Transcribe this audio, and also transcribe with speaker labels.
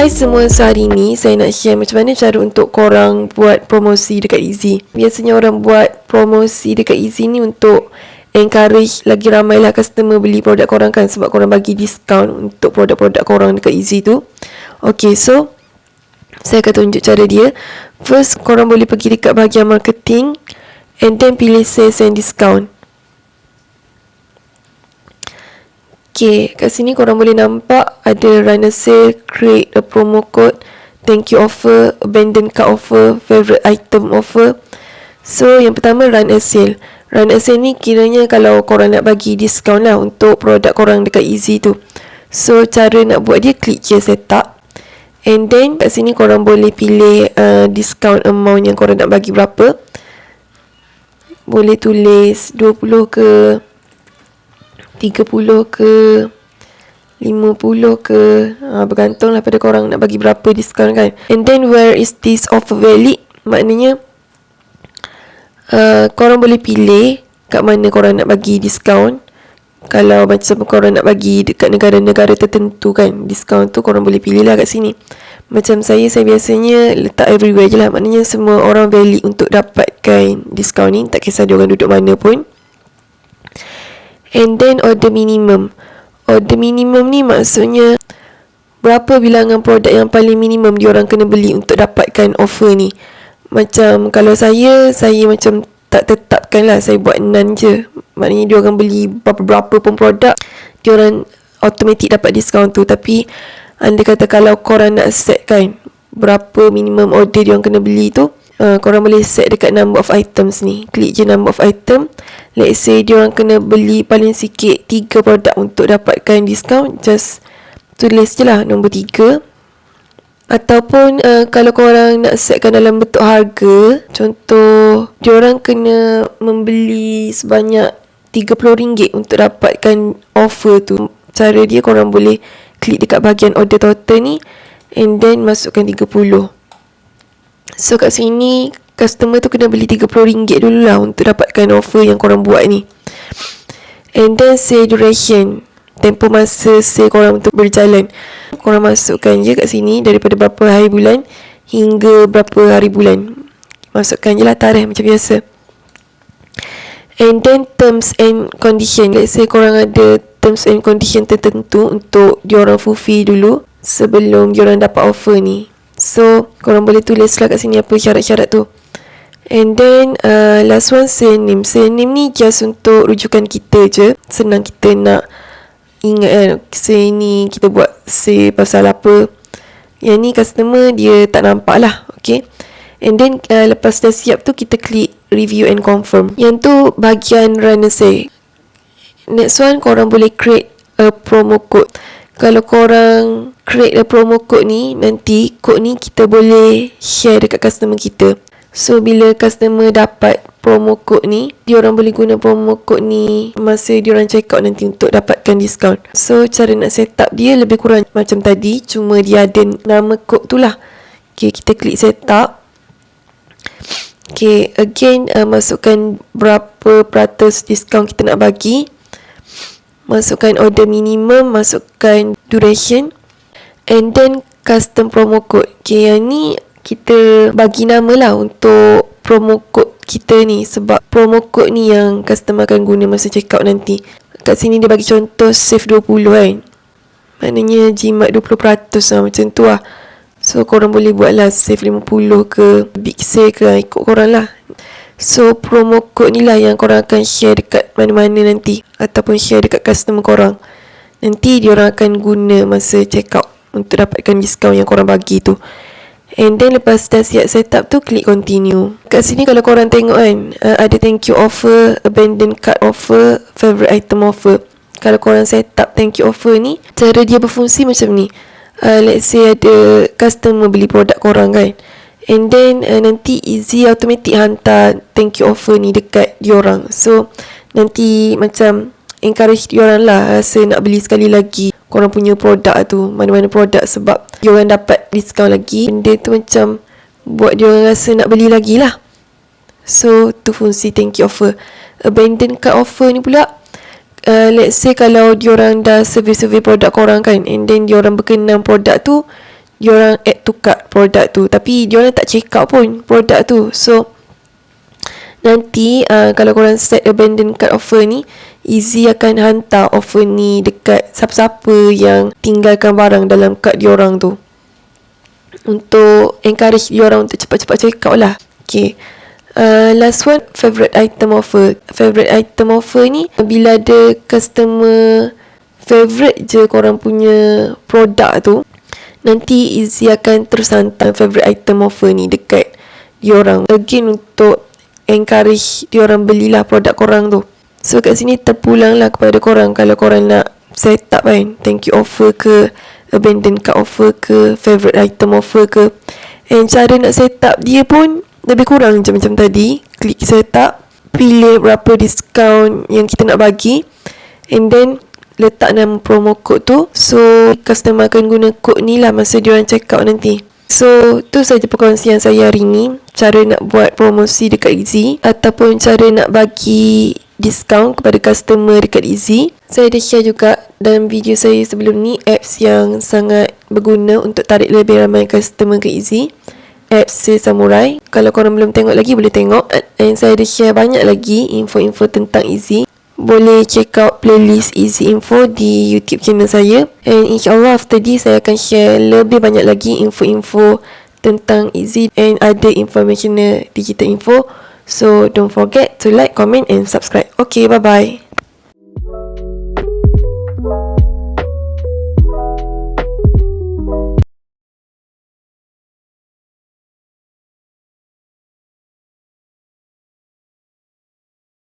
Speaker 1: Hai semua, so hari ni saya nak share macam mana cara untuk korang buat promosi dekat Easy. Biasanya orang buat promosi dekat Easy ni untuk encourage lagi ramai lah customer beli produk korang kan sebab korang bagi diskaun untuk produk-produk korang dekat Easy tu. Okay, so saya akan tunjuk cara dia. First, korang boleh pergi dekat bahagian marketing and then pilih sales and discount. Okay, kat sini korang boleh nampak ada run a sale, create a promo code, thank you offer, abandon cart offer, favorite item offer. So, yang pertama run a sale. Run a sale ni kiranya kalau korang nak bagi diskaun lah untuk produk korang dekat Easy tu. So, cara nak buat dia, klik je setup. And then, kat sini korang boleh pilih uh, discount amount yang korang nak bagi berapa. Boleh tulis 20 ke 30 ke 50 ke ha, Bergantung lah pada korang nak bagi berapa diskaun kan. And then where is this offer valid? Maknanya uh, Korang boleh pilih Kat mana korang nak bagi diskaun. Kalau macam korang nak bagi Dekat negara-negara tertentu kan Diskaun tu korang boleh pilih lah kat sini. Macam saya, saya biasanya letak everywhere je lah. Maknanya semua orang valid untuk dapatkan diskaun ni. Tak kisah dia orang duduk mana pun And then order minimum. Order minimum ni maksudnya berapa bilangan produk yang paling minimum diorang kena beli untuk dapatkan offer ni. Macam kalau saya, saya macam tak tetapkan lah. Saya buat nan je. Maknanya diorang beli berapa-berapa pun produk, diorang automatic dapat diskaun tu. Tapi anda kata kalau korang nak set kan berapa minimum order diorang kena beli tu, uh, korang boleh set dekat number of items ni. Klik je number of item. Let's say dia orang kena beli paling sikit 3 produk untuk dapatkan diskaun just tulis je lah nombor 3 ataupun uh, kalau korang nak setkan dalam bentuk harga contoh dia orang kena membeli sebanyak RM30 untuk dapatkan offer tu. Cara dia korang boleh klik dekat bahagian order total ni and then masukkan 30 So kat sini customer tu kena beli RM30 dulu lah untuk dapatkan offer yang korang buat ni. And then say duration. Tempoh masa say korang untuk berjalan. Korang masukkan je kat sini daripada berapa hari bulan hingga berapa hari bulan. Masukkan je lah tarikh macam biasa. And then terms and condition. Let's say korang ada terms and condition tertentu untuk diorang fulfill dulu sebelum diorang dapat offer ni. So, korang boleh tulis lah kat sini apa syarat-syarat tu. And then, uh, last one, surname. Surname ni just untuk rujukan kita je. Senang kita nak ingat kan. Say ni kita buat say pasal apa. Yang ni customer dia tak nampak lah. Okay. And then, uh, lepas dah siap tu, kita klik review and confirm. Yang tu bahagian runner say. Next one, korang boleh create a promo code kalau korang create a promo code ni nanti kod ni kita boleh share dekat customer kita. So bila customer dapat promo code ni dia orang boleh guna promo code ni masa dia orang check out nanti untuk dapatkan diskaun so cara nak set up dia lebih kurang macam tadi cuma dia ada nama kod tu lah. Okay, kita klik set up Okay, again, uh, masukkan berapa peratus diskaun kita nak bagi masukkan order minimum, masukkan duration and then custom promo code. Okay, yang ni kita bagi nama lah untuk promo code kita ni sebab promo code ni yang customer akan guna masa check out nanti. Kat sini dia bagi contoh save 20 kan. Maknanya jimat 20% lah macam tu lah. So korang boleh buat lah save 50 ke big sale ke ikut korang lah. So promo code ni lah yang korang akan share dekat mana-mana nanti. Ataupun share dekat customer korang. Nanti diorang akan guna masa check out Untuk dapatkan diskaun yang korang bagi tu. And then lepas dah siap set up tu Klik continue. Kat sini kalau korang tengok kan uh, Ada thank you offer Abandon card offer Favorite item offer. Kalau korang set up thank you offer ni Cara dia berfungsi macam ni. Uh, Let's say ada customer beli produk korang kan And then uh, nanti Easy automatic hantar thank you offer ni dekat diorang. So nanti macam encourage diorang lah rasa nak beli sekali lagi korang punya produk tu. Mana-mana produk sebab diorang dapat diskaun lagi. Benda tu macam buat diorang rasa nak beli lagi lah. So tu fungsi thank you offer. Abandon card offer ni pula. Uh, let's say kalau diorang dah survey-survey produk korang kan and then diorang berkenan produk tu diorang add to cart produk tu. Tapi diorang tak check out pun produk tu. So nanti uh, kalau korang set abandon cart offer ni Easy akan hantar offer ni dekat siapa-siapa yang tinggalkan barang dalam cart diorang tu. Untuk encourage diorang untuk cepat-cepat check out lah. Okay. Uh, last one favorite item offer. Favorite item offer ni bila ada customer favorite je korang punya produk tu nanti Izzy akan terus hantar favorite item offer ni dekat diorang. Again untuk encourage diorang belilah produk korang tu. So kat sini terpulang lah kepada korang kalau korang nak set up kan. Thank you. Offer ke abandon cart offer ke favorite item offer ke. And cara nak set up dia pun lebih kurang je macam tadi. Klik set up pilih berapa diskaun yang kita nak bagi. And then letak nama promo code tu so customer akan guna kod ni lah masa diorang check out nanti so tu saja perkongsian saya hari ni cara nak buat promosi dekat Easy ataupun cara nak bagi diskaun kepada customer dekat Easy saya dah share juga dalam video saya sebelum ni apps yang sangat berguna untuk tarik lebih ramai customer ke Easy apps si Samurai. Kalau korang belum tengok lagi, boleh tengok. And saya ada share banyak lagi info-info tentang Easy. Boleh check out playlist Easy Info di YouTube channel saya. And insyaAllah after this, saya akan share lebih banyak lagi info-info tentang Easy and ada informational digital info. So, don't forget to like, comment and subscribe. Okay, bye-bye.